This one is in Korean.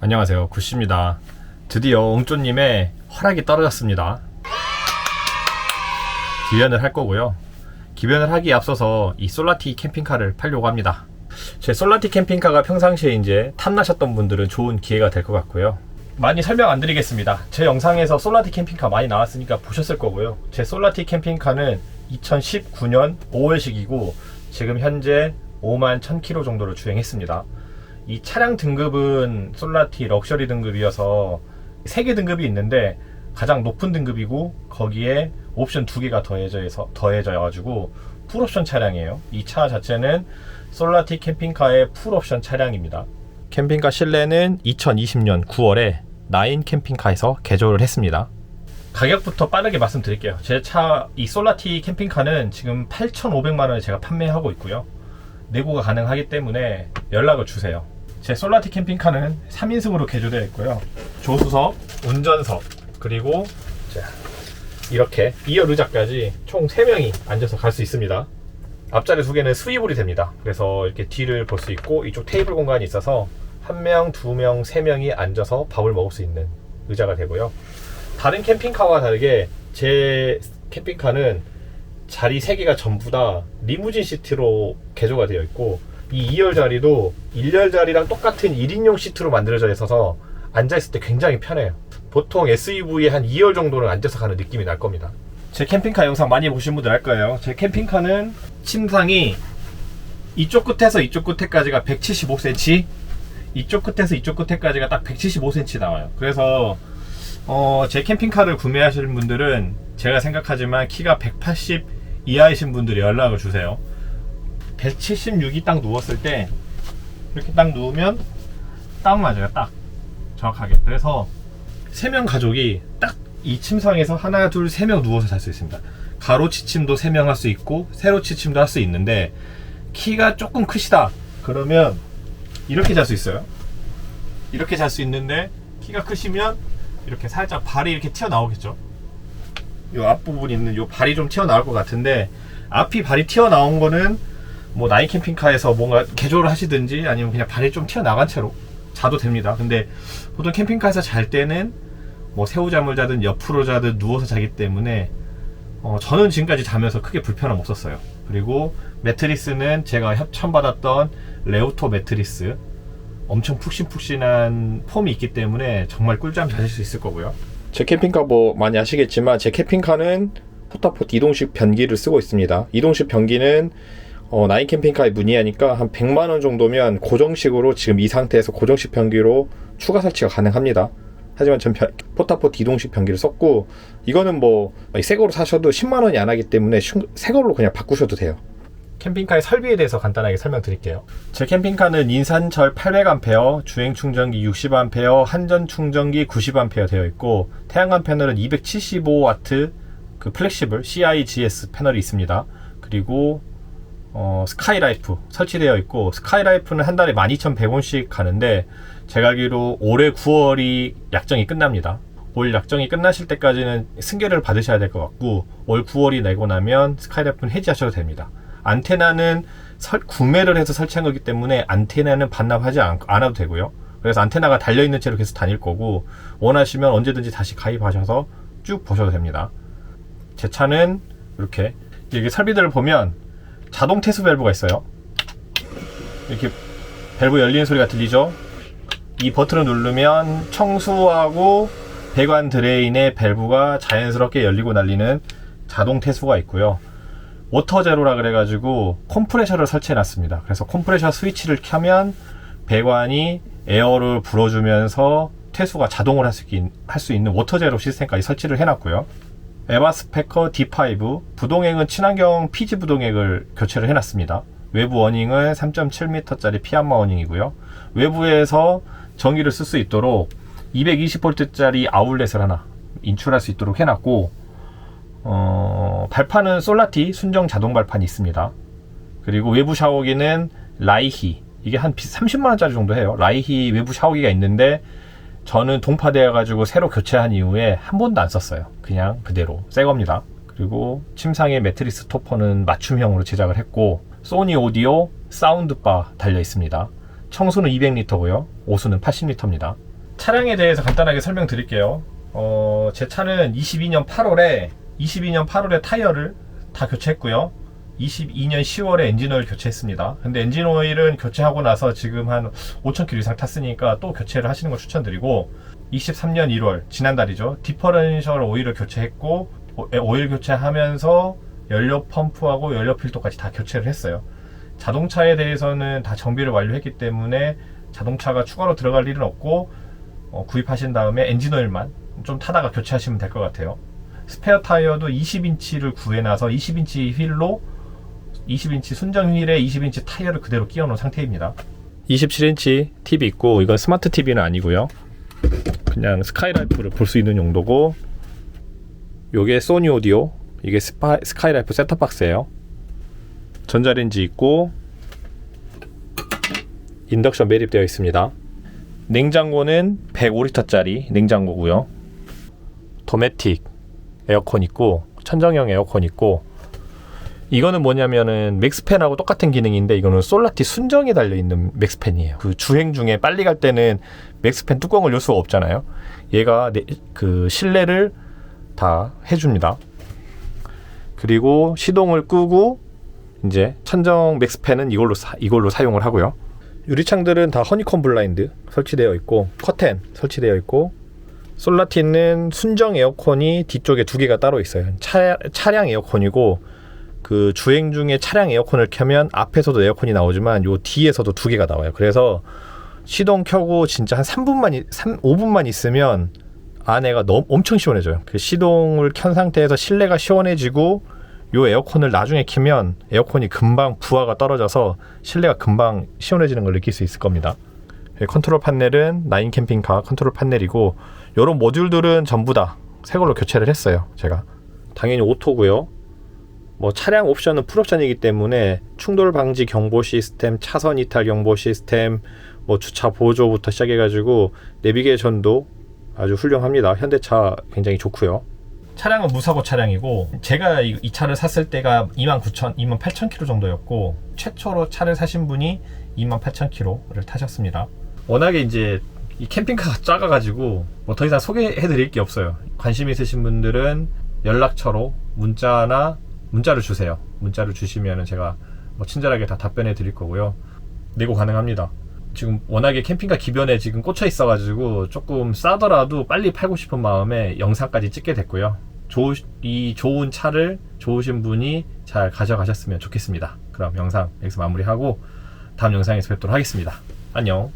안녕하세요. 구씨입니다. 드디어 옹조님의 허락이 떨어졌습니다. 기변을 할 거고요. 기변을 하기에 앞서서 이 솔라티 캠핑카를 팔려고 합니다. 제 솔라티 캠핑카가 평상시에 이제 탐나셨던 분들은 좋은 기회가 될 것 같고요. 많이 설명 안 드리겠습니다. 제 영상에서 솔라티 캠핑카 많이 나왔으니까 보셨을 거고요. 제 솔라티 캠핑카는 2019년 5월식이고 지금 현재 5만 1000km 정도를 주행했습니다 이 차량 등급은 솔라티 럭셔리 등급이어서 3개 등급이 있는데 가장 높은 등급이고 거기에 옵션 2개가 더해져 서 더해져 가지고 풀옵션 차량이에요. 이 차 자체는 솔라티 캠핑카의 풀옵션 차량입니다. 캠핑카 실내는 2020년 9월에 나인 캠핑카에서 개조를 했습니다. 가격부터 빠르게 말씀드릴게요. 제 차 이 솔라티 캠핑카는 지금 8,500만 원에 제가 판매하고 있고요. 내고가 가능하기 때문에 연락을 주세요. 제 솔라티 캠핑카는 3인승으로 개조되어 있고요. 조수석, 운전석, 그리고 자, 이렇게 2열 의자까지 총 3명이 앉아서 갈 수 있습니다. 앞자리 두 개는 스위블이 됩니다. 그래서 이렇게 뒤를 볼 수 있고 이쪽 테이블 공간이 있어서 한 명, 두 명, 세 명이 앉아서 밥을 먹을 수 있는 의자가 되고요. 다른 캠핑카와 다르게 제 캠핑카는 자리 3개가 전부 다 리무진 시트로 개조가 되어 있고 이 2열 자리도 1열 자리랑 똑같은 1인용 시트로 만들어져 있어서 앉아있을 때 굉장히 편해요. 보통 SUV에 한 2열 정도는 앉아서 가는 느낌이 날 겁니다. 제 캠핑카 영상 많이 보신 분들 알 거예요. 제 캠핑카는 침상이 이쪽 끝에서 이쪽 끝에까지가 175cm 이쪽 끝에서 이쪽 끝에까지가 딱 175cm 나와요. 그래서 어, 제 캠핑카를 구매하시는 분들은 제가 생각하지만 키가 180 이하이신 분들이 연락을 주세요. 176이 딱 누웠을 때 이렇게 딱 누우면 딱 맞아요. 딱 정확하게. 그래서 세 명 가족이 딱 이 침상에서 하나, 둘, 세 명 누워서 잘 수 있습니다. 가로 치침도 세 명 할 수 있고 세로 치침도 할 수 있는데 키가 조금 크시다. 그러면 이렇게 잘 수 있어요. 이렇게 잘 수 있는데 키가 크시면 이렇게 살짝 발이 이렇게 튀어나오겠죠. 요 앞부분 있는 요 발이 좀 튀어나올 것 같은데 앞이 발이 튀어나온 거는 뭐 나이 캠핑카에서 뭔가 개조를 하시든지 아니면 그냥 발이 좀 튀어나간 채로 자도 됩니다. 근데 보통 캠핑카에서 잘 때는 뭐 새우잠을 자든 옆으로 자든 누워서 자기 때문에 어, 저는 지금까지 자면서 크게 불편함 없었어요. 그리고 매트리스는 제가 협찬받았던 레오토 매트리스 엄청 푹신푹신한 폼이 있기 때문에 정말 꿀잠 자실 수 있을 거고요. 제 캠핑카 뭐 많이 아시겠지만 제 캠핑카는 포타포트 이동식 변기를 쓰고 있습니다. 이동식 변기는 어, 나인 캠핑카에 문의하니까 한 100만 원 정도면 고정식으로 지금 이 상태에서 고정식 변기로 추가 설치가 가능합니다. 하지만 전 변- 포타포트 이동식 변기를 썼고 이거는 뭐 새 거로 사셔도 10만 원이 안 하기 때문에 슈- 새 걸로 그냥 바꾸셔도 돼요. 캠핑카의 설비에 대해서 간단하게 설명드릴게요. 제 캠핑카는 인산철 800A, 주행 충전기 60A, 한전 충전기 90A 되어 있고 태양광 패널은 275W 그 플렉시블 CIGS 패널이 있습니다. 그리고 어, 스카이라이프 설치되어 있고 스카이라이프는 한 달에 12,100원씩 가는데 제가 알기로 올해 9월이 약정이 끝납니다. 올 약정이 끝나실 때까지는 승계를 받으셔야 될 것 같고 올 9월이 내고 나면 스카이라이프는 해지하셔도 됩니다. 안테나는 설- 구매를 해서 설치한 거기 때문에 안테나는 반납하지 않, 않아도 되고요. 그래서 안테나가 달려있는 채로 계속 다닐 거고 원하시면 언제든지 다시 가입하셔서 쭉 보셔도 됩니다. 제 차는 이렇게 이게 설비들을 보면 자동 태수 밸브가 있어요. 이렇게 밸브 열리는 소리가 들리죠? 이 버튼을 누르면 청수하고 배관 드레인의 밸브가 자연스럽게 열리고 날리는 자동 태수가 있고요. 워터 제로라 그래가지고 컴프레셔를 설치해 놨습니다. 그래서 컴프레셔 스위치를 켜면 배관이 에어를 불어주면서 퇴수가 자동으로 할수 있는 워터 제로 시스템까지 설치를 해놨고요. 에바스페커 D5 부동액은 친환경 피지 부동액을 교체를 해놨습니다. 외부 워닝은 3.7m짜리 피안마 워닝이고요. 외부에서 전기를 쓸 수 있도록 220V짜리 아울렛을 하나 인출할 수 있도록 해놨고 어, 발판은 솔라티 순정 자동 발판이 있습니다. 그리고 외부 샤워기는 라이히 이게 한 30만 원짜리 정도 해요. 라이히 외부 샤워기가 있는데 저는 동파되어 가지고 새로 교체한 이후에 한 번도 안 썼어요. 그냥 그대로 새 겁니다. 그리고 침상의 매트리스 토퍼는 맞춤형으로 제작을 했고 소니 오디오 사운드바 달려 있습니다. 청수는 200리터고요. 오수는 80리터입니다. 차량에 대해서 간단하게 설명드릴게요. 어, 제 차는 22년 8월에 22년 8월에 타이어를 다 교체했고요. 22년 10월에 엔진오일 교체했습니다. 근데 엔진오일은 교체하고 나서 지금 한 5,000km 이상 탔으니까 또 교체를 하시는 걸 추천드리고 23년 1월 지난달이죠. 디퍼런셜 오일을 교체했고 오- 오일 교체하면서 연료 펌프하고 연료 필터까지 다 교체를 했어요. 자동차에 대해서는 다 정비를 완료했기 때문에 자동차가 추가로 들어갈 일은 없고 어, 구입하신 다음에 엔진오일만 좀 타다가 교체하시면 될 것 같아요. 스페어 타이어도 20인치를 구해놔서 20인치 휠로 20인치 순정 휠에 20인치 타이어를 그대로 끼워 놓은 상태입니다. 27인치 TV 있고 이건 스마트 TV는 아니고요. 그냥 스카이라이프를 볼 수 있는 용도고 요게 소니 오디오 이게 스파, 스카이라이프 셋탑박스예요. 전자레인지 있고 인덕션 매립되어 있습니다. 냉장고는 105리터짜리 냉장고고요. 도메틱 에어컨 있고 천정형 에어컨 있고 이거는 뭐냐면은 맥스팬하고 똑같은 기능인데 이거는 솔라티 순정에 달려 있는 맥스팬이에요. 그 주행 중에 빨리 갈 때는 맥스팬 뚜껑을 열 수가 없잖아요. 얘가 내- 그 실내를 다 해줍니다. 그리고 시동을 끄고 이제 천정 맥스팬은 이걸로 사, 이걸로 사용을 하고요. 유리창들은 다 허니콤 블라인드 설치되어 있고 커튼 설치되어 있고 솔라티는 순정 에어컨이 뒤쪽에 두 개가 따로 있어요. 차, 차량 에어컨이고 그 주행 중에 차량 에어컨을 켜면 앞에서도 에어컨이 나오지만 요 뒤에서도 두 개가 나와요. 그래서 시동 켜고 진짜 한 3분만 이- 3, 5분만 있으면 안에가 너무 엄청 시원해져요. 그 시동을 켠 상태에서 실내가 시원해지고 요 에어컨을 나중에 키면 에어컨이 금방 부하가 떨어져서 실내가 금방 시원해지는 걸 느낄 수 있을 겁니다. 예, 컨트롤 판넬은 나인 캠핑카 컨트롤 판넬이고 요런 모듈들은 전부 다 새 걸로 교체를 했어요. 제가 당연히 오토고요. 뭐 차량 옵션은 풀옵션이기 때문에 충돌 방지 경보 시스템, 차선 이탈 경보 시스템, 뭐 주차 보조부터 시작해가지고 내비게이션도 아주 훌륭합니다. 현대차 굉장히 좋고요. 차량은 무사고 차량이고 제가 이, 이 차를 샀을 때가 29,000, 28,000km 정도였고 최초로 차를 사신 분이 28,000km를 타셨습니다. 워낙에 이제 이 캠핑카가 작아가지고 뭐 더 이상 소개해드릴 게 없어요. 관심 있으신 분들은 연락처로 문자나 문자를 주세요. 문자를 주시면 제가 뭐 친절하게 다 답변해 드릴 거고요. 내고 가능합니다. 지금 워낙에 캠핑카 기변에 지금 꽂혀 있어가지고 조금 싸더라도 빨리 팔고 싶은 마음에 영상까지 찍게 됐고요. 좋, 이 좋은 차를 좋으신 분이 잘 가져가셨으면 좋겠습니다. 그럼 영상 여기서 마무리하고 다음 영상에서 뵙도록 하겠습니다. 안녕.